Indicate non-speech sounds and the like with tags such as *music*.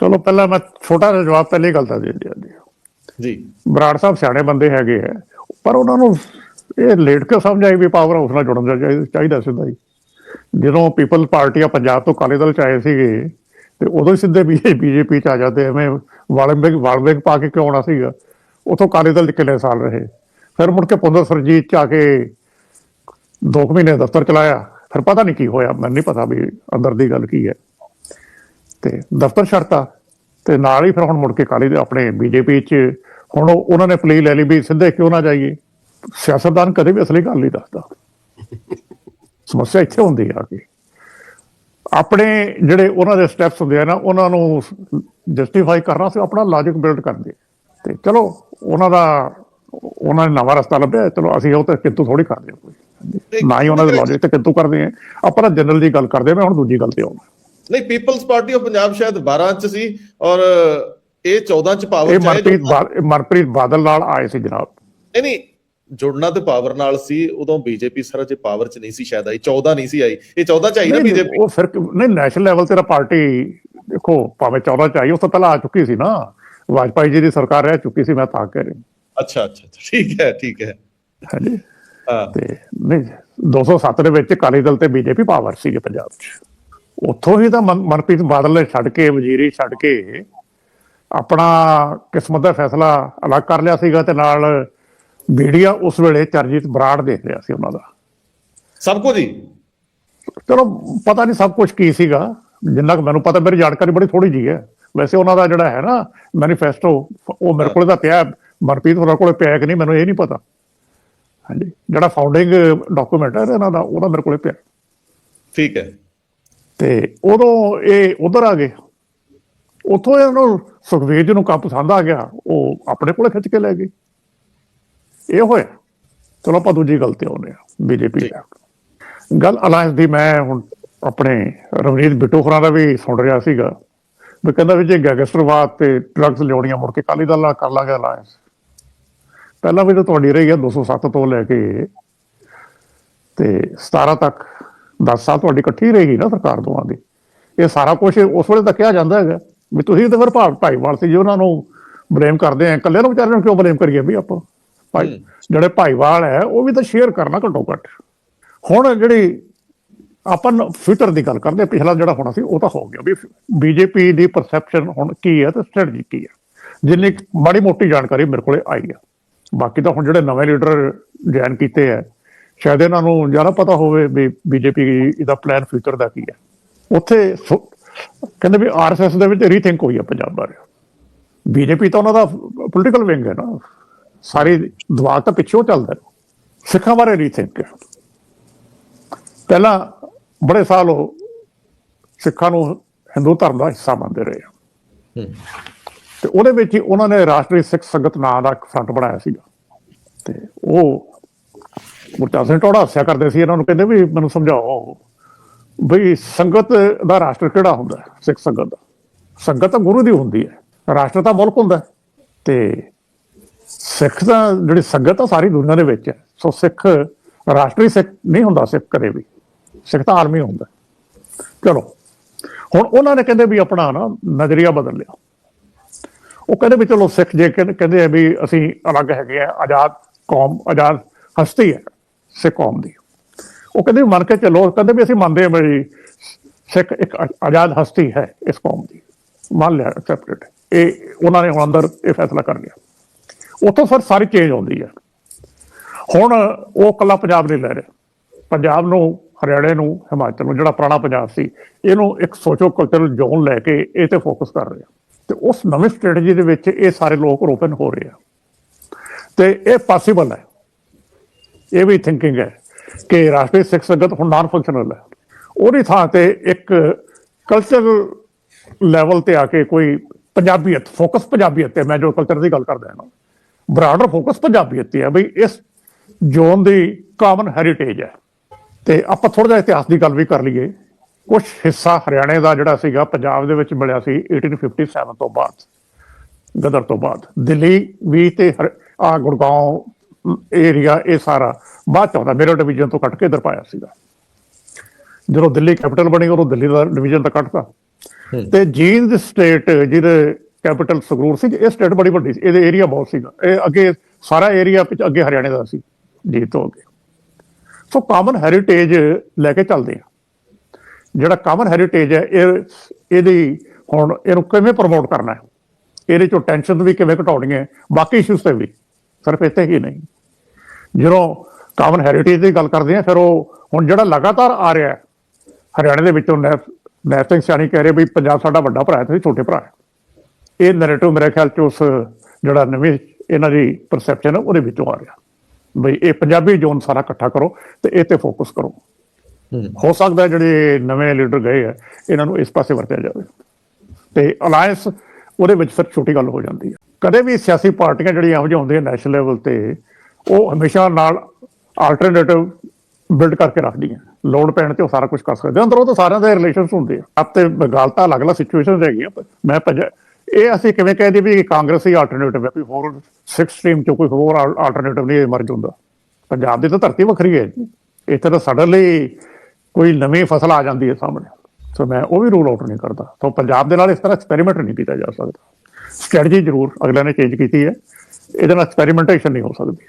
ਚਲੋ ਪਹਿਲਾਂ ਮੈਂ ਛੋਟਾ ਜਿਹਾ ਜਵਾਬ ਪਹਿਲੀ ਗੱਲ ਤਾਂ ਦੇ ਦਿਆ ਜੀ। ਜੀ। ਬਰਾੜ ਸਾਹਿਬ ਸਿਆਣੇ ਬੰਦੇ ਹੈਗੇ ਆ ਪਰ ਉਹਨਾਂ ਨੂੰ ਇਹ ਲੇਟ ਕੇ ਸਮਝ ਆਈ ਵੀ ਪਾਵਰ ਹਾਊਸ ਨਾਲ ਜੁੜਨ ਦਾ ਚਾਹੀ- ਚਾਹੀਦਾ ਸਿੱਧਾ ਹੀ। ਜਦੋਂ ਪੀਪਲ ਪਾਰਟੀ ਆ ਪੰਜਾਬ ਤੋਂ ਕਾਲੇ ਦਲ ਚ ਆਏ ਸੀਗੇ ਤੇ ਉਦੋਂ ਹੀ ਸਿੱਧੇ ਬੀਜੇਪੀ ਚ ਆ ਜਾਂਦੇ ਐਵੇਂ ਵਾਲਮਿਕ ਵਾਲਮਿਕ ਪਾ ਕੇ ਕਿਉਂ ਆਉਣਾ ਸੀਗਾ? ਉਥੋਂ ਕਾਲੇ ਦਲ ਕਿੰਨੇ ਸਾਲ ਰਹੇ? ਫਿਰ ਮੁੜ ਕੇ ਪੁੰਦਰ ਸਰਜੀਤ ਚ ਆ ਕੇ ਦੋ ਕੁ ਮਹੀਨੇ ਦਫ਼ਤਰ ਚਲਾਇਆ। ਫਿਰ ਪਤਾ ਨਹੀਂ ਕੀ ਹੋਇਆ ਮੈਨੂੰ ਨਹੀਂ ਪਤਾ ਵੀ ਅੰਦਰ ਦੀ ਗੱਲ ਕੀ ਹੈ। ਤੇ ਦਫ਼ਤਰ ਛੱਡਤਾ ਤੇ ਨਾਲ ਹੀ ਫਿਰ ਹੁਣ ਮੁੜ ਕੇ ਕਾਲੀ ਦੇ ਆਪਣੇ ਬੀਜੇਪੀ ਚ ਹੁਣ ਉਹ- ਉਹਨਾਂ ਨੇ ਪਲੀ ਲੈ ਲਈ ਵੀ ਸਿੱਧੇ ਕਿਉਂ ਨਾ ਜਾਈਏ? ਸਿਆਸਤਦਾਨ ਕਦੇ ਵੀ ਅਸਲੀ ਗੱਲ ਨਹੀਂ ਦੱਸਦਾ। *laughs* ਸਮੱਸਿਆ ਇੱਥੇ ਹੁੰਦੀ ਆ ਕਿ ਆਪਣੇ ਜਿਹੜੇ ਉਹਨਾਂ ਦੇ ਸਟੈਪਸ ਹੁੰਦੇ ਆ ਨਾ ਉਹਨਾਂ ਨੂੰ ਜਸਟੀਫਾਈ ਕਰਨਾ ਸੀ ਆਪਣਾ ਲੌਜੀਕ ਬਿਲਡ ਕਰਦੇ ਤੇ ਚਲੋ ਉਹਨਾਂ ਦਾ ਉਹਨਾਂ ਨੇ ਨਵਾਂ ਰਸਤਾ ਲੱਭਿਆ ਚਲੋ ਅਸੀਂ ਉਹ ਤੇ ਕਿੰਤੂ ਥੋੜੀ ਕਰਦੇ ਹਾਂ ਕੋਈ। ਨਾ ਹੀ ਉਹਨਾਂ ਦੇ ਲੌਜੀਕ ਤੇ ਕਿੰਤੂ ਕਰਦੇ ਆ। ਆਪਾਂ ਜਨਰਲ ਦੀ ਗੱਲ ਕਰਦੇ ਆ, ਮੈਂ ਹੁਣ ਦੂਜੀ ਗੱਲ ਤੇ ਆਉਣਾ ਨਹੀਂ ਪੀਪਲਸ ਪਾਰਟੀ ਆਫ ਪੰਜਾਬ ਸ਼ਾਇਦ 12 ਚ ਸੀ ਔਰ ਇਹ 14 ਚ ਪਾਵਰ ਇਹ ਚ ਆਏ ਮਨਪ੍ਰੀਤ ਮਨਪ੍ਰੀਤ ਬਾਦਲ ਨਾਲ ਆਏ ਸੀ ਜਨਾਬ। ਨਹੀਂ ਨਹੀਂ ਜੁੜਨਾ ਤੇ ਪਾਵਰ ਨਾਲ ਸੀ ਉਦੋਂ ਬੀਜੇਪੀ ਸਾਰਾ ਜੇ ਪਾਵਰ ਚ ਨਹੀਂ ਸੀ ਸ਼ਾਇਦ ਆਈ 14 ਨਹੀਂ ਸੀ ਆਈ। ਇਹ 14 ਚ ਆਈ ਨਾ ਬੀਜੇਪੀ ਉਹ ਫਿਰ ਨਹੀਂ ਨੈਸ਼ਨਲ ਲੈਵਲ ਤੇ ਤਾਂ ਪਾਰਟੀ ਦੇਖੋ ਭਾਵੇਂ 14 ਚ ਆਈ ਉਸ ਤੋਂ ਪਹਿਲਾਂ ਆ ਚੁੱਕੀ ਸੀ ਨਾ। ਵਾਜਪਾਈ ਜੀ ਦੀ ਸਰਕਾਰ ਰਹਿ ਚੁੱਕੀ ਸੀ ਮੈਂ ਤਾਂ ਕਹਿ ਰਿਹਾ। ਅੱਛਾ ਅੱਛਾ ਠੀਕ ਹੈ ਠੀਕ ਹੈ। ਹਾਂਜੀ। ਹਾਂ। ਤੇ ਨਹੀਂ 207 ਦੇ ਵਿੱਚ ਅਕਾਲੀ ਦਲ ਤੇ ਬੀਜੇਪੀ ਪਾਵਰ ਸੀਗੇ ਪੰਜਾਬ 'ਚ। ਉੱਥੋਂ ਹੀ ਤਾਂ ਮਨ- ਮਨਪ੍ਰੀਤ ਬਾਦਲ ਨੇ ਛੱਡ ਕੇ ਵਜ਼ੀਰੀ ਛੱਡ ਕੇ ਆਪਣਾ ਕਿਸਮਤ ਦਾ ਫੈਸਲਾ ਅਲੱਗ ਕਰ ਲਿਆ ਸੀਗਾ ਤੇ ਨਾਲ ਮੀਡੀਆ ਉਸ ਵੇਲੇ ਚਰਜੀਤ ਬਰਾੜ ਦੇਖ ਰਿਹਾ ਸੀ ਉਹਨਾਂ ਦਾ। ਸਭ ਕੁਝ ਹੀ? ਚਲੋ ਪਤਾ ਨਹੀਂ ਸਭ ਕੁਝ ਕੀ ਸੀਗਾ। ਜਿੰਨਾ ਕੁ ਮੈਨੂੰ ਪਤਾ ਮੇਰੀ ਜਾਣਕਾਰੀ ਬੜੀ ਥੋੜੀ ਜੀ ਹੈ। ਵੈਸੇ ਉਹਨਾਂ ਦਾ ਜਿਹੜਾ ਹੈ ਨਾ ਮੈਨੀਫੈਸਟੋ ਉਹ ਮੇਰੇ ਕੋਲ ਤਾਂ ਪਿਆ ਮਨਪ੍ਰੀਤ ਹੋਰਾਂ ਕੋਲੇ ਪਿਆ ਕਿ ਨਹੀਂ ਮੈਨੂੰ ਇਹ ਨਹੀਂ ਪਤਾ। ਹਾਂਜੀ ਜਿਹੜਾ ਫਾਊਂਡਿੰਗ ਡਾਕੂਮੈਂਟ ਹੈ ਇਹਨਾਂ ਦਾ ਉਹਦਾ ਮੇਰੇ ਕੋਲੇ ਪਿਆ। ਠੀਕ ਹੈ। ਤੇ ਉਦੋਂ ਇਹ ਉਧਰ ਆ ਗਏ। ਉੱਥੋਂ ਇਹਨਾਂ ਨੂੰ ਸੁਖਵੀਰ ਜੀ ਨੂੰ ਕੰਮ ਪਸੰਦ ਆ ਗਿਆ ਉਹ ਆਪਣੇ ਕੋਲੇ ਖਿੱਚ ਕੇ ਲੈ ਗਏ। ਇਹ ਹੋਇਆ। ਚਲੋ ਆਪਾਂ ਦੂਜੀ ਗੱਲ ਤੇ ਆਉਂਦੇ ਆ ਬੀਜੇਪੀ ਜੀ। ਗੱਲ ਅਲਾਈਅੰਸ ਦੀ ਮੈਂ ਹੁਣ ਆਪਣੇ ਰਵਨੀਤ ਬਿੱਟੂ ਖੁਰਾ ਦਾ ਵੀ ਸੁਣ ਰਿਹਾ ਸੀਗਾ। ਵੀ ਕਹਿੰਦਾ ਵੀ ਜੇ ਗੈਂਗਸਟਰਵਾਦ ਤੇ ਡਰੱਗਸ ਲਿਆਉਣੀਆਂ ਮੁੜ ਕੇ ਕਾਲੀ ਦਲ ਨਾਲ ਕਰ ਲਾਂਗੇ ਅਲਾਈਅੰਸ ਪਹਿਲਾਂ ਵੀ ਤਾਂ ਤੁਹਾਡੀ ਰਹੀ ਹੈ 207 ਤੋਂ ਲੈ ਕੇ ਤੇ 17 ਤੱਕ। 10 ਸਾਲ ਤੁਹਾਡੀ ਇਕੱਠੀ ਰਹੇਗੀ ਨਾ ਸਰਕਾਰ ਦੋਵਾਂ ਦੀ ਇਹ ਸਾਰਾ ਕੁਝ ਉਸ ਵੇਲੇ ਤਾਂ ਕਿਹਾ ਜਾਂਦਾ ਹੈਗਾ ਵੀ ਤੁਸੀਂ ਤਾਂ ਫਿਰ ਭਾਵ ਭਾਈਵਾਲ ਸੀ ਜੀ ਉਹਨਾਂ ਨੂੰ ਬਲੇਮ ਕਰਦੇ ਆ। ਇਕੱਲੇ ਨੂੰ ਵਿਚਾਰਿਆਂ ਨੂੰ ਕਿਉਂ ਬਲੇਮ ਕਰੀਏ ਵੀ ਆਪਾਂ? ਭਾਈ। ਜਿਹੜੇ ਭਾਈਵਾਲ ਹੈ ਉਹ ਵੀ ਤਾਂ ਸ਼ੇਅਰ ਕਰਨਾ ਘੱਟੋ ਘੱਟ। ਹੁਣ ਜਿਹੜੀ ਆਪਾਂ ਫਿਊਚਰ ਦੀ ਗੱਲ ਕਰਦੇ ਪਿਛਲਾ ਜਿਹੜਾ ਹੋਣਾ ਸੀ ਉਹ ਤਾਂ ਹੋ ਗਿਆ ਵੀ ਬੀਜੇਪੀ ਦੀ ਪਰਸੈਪਸ਼ਨ ਹੁਣ ਕੀ ਹੈ ਤੇ ਸਟ੍ਰੈਟਜੀ ਕੀ ਹੈ? ਜਿੰਨੀ ਮਾੜੀ ਮੋਟੀ ਜਾਣਕਾਰੀ ਮੇਰੇ ਕੋਲੇ ਆਈ ਆ। ਬਾਕੀ ਤਾਂ ਹੁਣ ਜਿਹੜੇ ਨਵੇਂ ਲੀਡਰ ਜੁਆਇਨ ਕੀਤੇ ਆ ਸ਼ਾਇਦ ਇਹਨਾਂ ਨੂੰ ਜ਼ਿਆਦਾ ਪਤਾ ਹੋਵੇ ਵੀ ਬੀਜੇਪੀ ਦਾ ਪਲਾਨ ਫਿਊਚਰ ਦਾ ਕੀ ਹੈ। ਉੱਥੇ ਕਹਿੰਦੇ ਵੀ ਆਰਐਸਐਸ ਦੇ ਵਿੱਚ ਰੀਥਿੰਕ ਹੋਈ ਆ ਪੰਜਾਬ ਬਾਰੇ। ਬੀਜੇਪੀ ਤਾਂ ਉਹਨਾਂ ਦਾ ਪੋਲੀਟੀਕਲ ਵਿੰਗ ਹੈ ਨਾ। ਸਾਰੀ ਦਿਮਾਗ ਤਾਂ ਪਿੱਛੋਂ ਚੱਲਦਾ ਹੈ। ਸਿੱਖਾਂ ਬਾਰੇ ਰੀਥਿੰਕ ਹੈ। ਪਹਿਲਾਂ ਬੜੇ ਸਾਲ ਉਹ ਸਿੱਖਾਂ ਨੂੰ ਹਿੰਦੂ ਧਰਮ ਦਾ ਹਿੱਸਾ ਮੰਨਦੇ ਰਹੇ ਹੂੰ। ਤੇ ਉਹਦੇ ਵਿੱਚ ਹੀ ਉਹਨਾਂ ਨੇ ਰਾਸ਼ਟਰੀ ਸਿੱਖ ਸੰਗਤ ਨਾਂ ਦਾ ਇੱਕ ਫਰੰਟ ਬਣਾਇਆ ਸੀਗਾ। ਤੇ ਉਹ ਗੁਰਚਰਨ ਸਿੰਘ ਟੋੜਾ ਹੱਸਿਆ ਕਰਦੇ ਸੀ, ਇਹਨਾਂ ਨੂੰ ਕਹਿੰਦੇ ਵੀ ਮੈਨੂੰ ਸਮਝਾਓ। ਬਈ ਸੰਗਤ ਦਾ ਰਾਸ਼ਟਰ ਕਿਹੜਾ ਹੁੰਦਾ ਸਿੱਖ ਸੰਗਤ ਦਾ। ਸੰਗਤ ਤਾਂ ਗੁਰੂ ਦੀ ਹੁੰਦੀ ਹੈ। ਰਾਸ਼ਟਰ ਤਾਂ ਮੁਲਕ ਹੁੰਦਾ ਹੈ। ਤੇ ਸਿੱਖ ਤਾਂ ਜਿਹੜੀ ਸੰਗਤ ਆ ਸਾਰੀ ਦੁਨੀਆ ਦੇ ਵਿੱਚ ਹੈ। ਸੋ ਸਿੱਖ, ਰਾਸ਼ਟਰੀ ਸਿੱਖ ਨਹੀਂ ਹੁੰਦਾ ਸਿੱਖ ਕਦੇ ਵੀ। ਸਿੱਖ ਤਾਂ ਆਲਮੀ ਹੁੰਦਾ ਚਲੋ, ਹੁਣ ਉਹਨਾਂ ਨੇ ਕਹਿੰਦੇ ਵੀ ਆਪਣਾ ਨਾ ਨਜ਼ਰੀਆ ਬਦਲ ਲਿਆ। ਉਹ ਕਹਿੰਦੇ ਵੀ ਚਲੋ ਸਿੱਖ ਜੇ ਕਹਿੰਦੇ ਕਹਿੰਦੇ ਆ ਵੀ ਅਸੀਂ ਅਲੱਗ ਹੈਗੇ ਆ, ਆਜ਼ਾਦ ਕੌਮ, ਆਜ਼ਾਦ ਹਸਤੀ ਹੈ। ਸਿੱਖ ਕੌਮ ਦੀ। ਉਹ ਕਹਿੰਦੇ ਵੀ ਮੰਨ ਕੇ ਚੱਲੋ, ਕਹਿੰਦੇ ਵੀ ਅਸੀਂ ਮੰਨਦੇ ਹਾਂ ਵੀ ਸਿੱਖ ਇੱਕ ਆ- ਆਜ਼ਾਦ ਹਸਤੀ ਹੈ ਇਸ ਕੌਮ ਦੀ। ਮੰਨ ਲਿਆ ਐਕਸੈਪਟਡ ਇਹ ਉਹਨਾਂ ਨੇ ਹੁਣ ਅੰਦਰ ਇਹ ਫੈਸਲਾ ਕਰ ਲਿਆ। ਉੱਥੋਂ ਫਿਰ ਸਾਰੀ ਚੇਂਜ ਆਉਂਦੀ ਹੈ ਹੁਣ ਉਹ ਕੱਲਾ ਪੰਜਾਬ ਨਹੀਂ ਲੈ ਰਿਹਾ। ਪੰਜਾਬ ਨੂੰ, ਹਰਿਆਣੇ ਨੂੰ, ਹਿਮਾਚਲ ਨੂੰ, ਜਿਹੜਾ ਪੁਰਾਣਾ ਪੰਜਾਬ ਸੀ, ਇਹਨੂੰ ਇੱਕ ਸੋਚੋ ਕਲਚਰਲ ਜ਼ੋਨ ਲੈ ਕੇ ਇਹ ਤੇ ਫੋਕਸ ਕਰ ਰਿਹਾ। ਤੇ ਉਸ ਨਵੀਂ ਸਟ੍ਰੈਟਜੀ ਦੇ ਵਿੱਚ ਇਹ ਸਾਰੇ ਲੋਕ ਓਪਨ ਹੋ ਰਹੇ ਆ। ਤੇ ਇਹ ਪੋਸੀਬਲ ਹੈ। ਇਹ ਵੀ ਥਿੰਕਿੰਗ ਹੈ ਕਿ ਰਾਸ਼ਟਰੀ ਸਿੱਖ ਸੰਗਤ ਹੁਣ ਨਾਨ ਫੰਕਸ਼ਨਲ ਹੈ। ਉਹਦੀ ਥਾਂ ਤੇ ਇੱਕ ਕਲਚਰਲ ਲੈਵਲ ਤੇ ਆ ਕੇ ਕੋਈ ਪੰਜਾਬੀਅਤ ਫੋਕਸ ਪੰਜਾਬੀਅਤ ਤੇ, ਮੈਂ ਜੋ ਕਲਚਰ ਦੀ ਗੱਲ ਕਰਦਾ ਹਾਂ। ਬਰਾਡਰ ਫੋਕਸ ਪੰਜਾਬੀਅਤ ਤੇ ਹੈ ਬਈ, ਇਸ ਜ਼ੋਨ ਦੀ ਕਾਮਨ ਹੈਰੀਟੇਜ ਹੈ। ਤੇ ਆਪਾਂ ਥੋੜਾ ਜਿਹਾ ਇਤਿਹਾਸ ਦੀ ਗੱਲ ਵੀ ਕਰ ਲਈਏ। ਕੁਝ ਹਿੱਸਾ ਹਰਿਆਣੇ ਦਾ ਜਿਹੜਾ ਸੀਗਾ, ਪੰਜਾਬ ਦੇ ਵਿੱਚ ਮਿਲਿਆ ਸੀ 1857 ਤੋਂ ਬਾਅਦ, ਗਦਰ ਤੋਂ ਬਾਅਦ। ਦਿੱਲੀ ਵੀ ਤੇ ਆ ਗੁੜਗਾਉਂ ਏਰੀਆ ਇਹ ਸਾਰਾ ਬਾਅਦ ਚ ਆਉਂਦਾ। ਮੇਰੇ ਡਿਵੀਜ਼ਨ ਤੋਂ ਕੱਟ ਕੇ ਇੱਧਰ ਪਾਇਆ ਸੀਗਾ। ਜਦੋਂ ਦਿੱਲੀ ਕੈਪੀਟਲ ਬਣੀ ਉਦੋਂ ਦਿੱਲੀ ਦਾ ਡਿਵੀਜ਼ਨ ਤਾਂ ਕੱਟਤਾ। ਤੇ ਜੀਂਦ ਸਟੇਟ ਜਿਹਦੇ ਕੈਪੀਟਲ ਸੰਗਰੂਰ ਸੀ ਇਹ ਸਟੇਟ ਬੜੀ ਵੱਡੀ ਸੀ। ਇਹਦੇ ਏਰੀਆ ਬਹੁਤ ਸੀਗਾ। ਇਹ ਅੱਗੇ ਸਾਰਾ ਏਰੀਆ ਵਿੱਚ ਅੱਗੇ ਹਰਿਆਣੇ ਦਾ ਸੀ ਜੀਤ ਤੋਂ ਅੱਗੇ। ਸੋ ਕਾਮਨ ਹੈਰੀਟੇਜ ਲੈ ਕੇ ਚੱਲਦੇ ਆ। ਜਿਹੜਾ ਕਾਮਨ ਹੈਰੀਟੇਜ ਹੈ ਇਹ ਇਹਦੀ ਹੁਣ ਇਹਨੂੰ ਕਿਵੇਂ ਪ੍ਰਮੋਟ ਕਰਨਾ ਹੈ? ਇਹਦੇ ਚੋਂ ਟੈਨਸ਼ਨ ਵੀ ਕਿਵੇਂ ਘਟਾਉਣੀ ਹੈ? ਬਾਕੀ ਇਸ਼ੂਸ ਤੇ ਵੀ। ਸਿਰਫ ਇੱਥੇ ਹੀ ਨਹੀਂ। ਜਦੋਂ ਕਾਮਨ ਹੈਰੀਟੇਜ ਦੀ ਗੱਲ ਕਰਦੇ ਆ ਫਿਰ ਉਹ ਹੁਣ ਜਿਹੜਾ ਲਗਾਤਾਰ ਆ ਰਿਹਾ ਹੈ ਹਰਿਆਣੇ ਦੇ ਵਿੱਚੋਂ ਨੈਪ ਸਿੰਘ ਸਿਆਣੀ ਕਹਿ ਰਹੇ ਵੀ ਪੰਜਾਬ ਸਾਡਾ ਵੱਡਾ ਭਰਾ ਹੈ ਤੇ ਛੋਟੇ ਭਰਾ ਇਹ ਨੈਰੇਟਿਵ ਮੇਰੇ ਖਿਆਲ ਚ ਉਸ ਜਿਹੜਾ ਨਵੇਂ ਇਹਨਾਂ ਦੀ ਪਰਸੈਪਸ਼ਨ ਹੈ ਉਹਦੇ ਵਿੱਚੋਂ ਆ ਰਿਹਾ। ਬਈ ਇਹ ਪੰਜਾਬੀ ਜ਼ੋਨ ਸਾਰਾ ਇਕੱਠਾ ਕਰੋ ਤੇ ਇਹ ਤੇ ਫੋਕਸ ਕਰੋ। ਹੂੰ। ਸਕਦਾ ਜਿਹੜੇ ਨਵੇਂ ਲੀਡਰ ਗਏ ਆ ਇਹਨਾਂ ਨੂੰ ਇਸ ਪਾਸੇ ਵਰਤਿਆ ਜਾਵੇ। ਤੇ ਅਲਾਈਅੰਸ ਉਹਦੇ ਵਿੱਚ ਫਿਰ ਛੋਟੀ ਗੱਲ ਹੋ ਜਾਂਦੀ ਹੈ। ਕਦੇ ਵੀ ਸਿਆਸੀ ਪਾਰਟੀਆਂ ਜਿਹੜੀਆਂ ਇਹੋ ਹੁੰਦੀਆਂ ਨੈਸ਼ਨਲ ਲੈਵਲ ਤੇ ਉਹ ਹਮੇਸ਼ਾ ਨਾਲ ਆਲਟਰਨੇਟਿਵ ਬਿਲਡ ਕਰਕੇ ਰੱਖਦੀ ਹੈ। ਲੋਡ ਪੈਣ ਤੇ ਉਹ ਸਾਰਾ ਕੁਝ ਕਰ ਸਕਦੇ ਅੰਦਰੋਂ ਤਾਂ ਸਾਰਿਆਂ ਦੇ ਰਿਲੇਸ਼ਨਸ ਹੁੰਦੇ ਆ। ਆਪ ਤੇ ਗੱਲ ਤਾਂ ਅਲੱਗ-ਅਲੱਗ ਸਿਚੁਏਸ਼ਨਸ ਹੈਗੀਆਂ। ਪਰ ਮੈਂ ਪੰਜ ਇਹ ਅਸੀਂ ਕਿਵੇਂ ਕਹਿ ਦਈਏ ਵੀ ਕਾਂਗਰਸੀ ਆਲਟਰਨੇਟਿਵ ਹੈ। ਵੀ ਹੋਰ ਸਿਕਸ ਸਟ੍ਰੀਮ ਚੋਂ ਕੋਈ ਹੋਰ ਆਲਟਰਨੇਟਿਵ ਨਹੀਂ ਮਰਜ਼ ਹੁੰਦਾ। ਪੰਜਾਬ ਦੀ ਤਾਂ ਧਰਤੀ ਵੱਖਰੀ ਹੈ ਇੱਥੇ ਤਾਂ ਸਡਨਲੀ ਕੋਈ ਨਵੀਂ ਫਸਲ ਆ ਜਾਂਦੀ ਹੈ ਸਾਹਮਣੇ। ਸੋ ਮੈਂ ਉਹ ਵੀ ਰੂਲ ਆਊਟ ਨਹੀਂ ਕਰਦਾ। ਸੋ ਪੰਜਾਬ ਦੇ ਨਾਲ ਇਸ ਤਰ੍ਹਾਂ ਐਕਸਪੈਰੀਮੈਂਟ ਨਹੀਂ ਕੀਤਾ ਜਾ ਸਕਦਾ। ਸਟ੍ਰੈਟਜੀ ਜ਼ਰੂਰ ਅਗਲੇ ਨੇ ਚੇਂਜ ਕੀਤੀ ਹੈ। ਇਹਦੇ ਨਾਲ ਐਕਸਪੈਰੀਮੈਂਟੇਸ਼ਨ ਨਹੀਂ ਹੋ ਸਕਦੀ।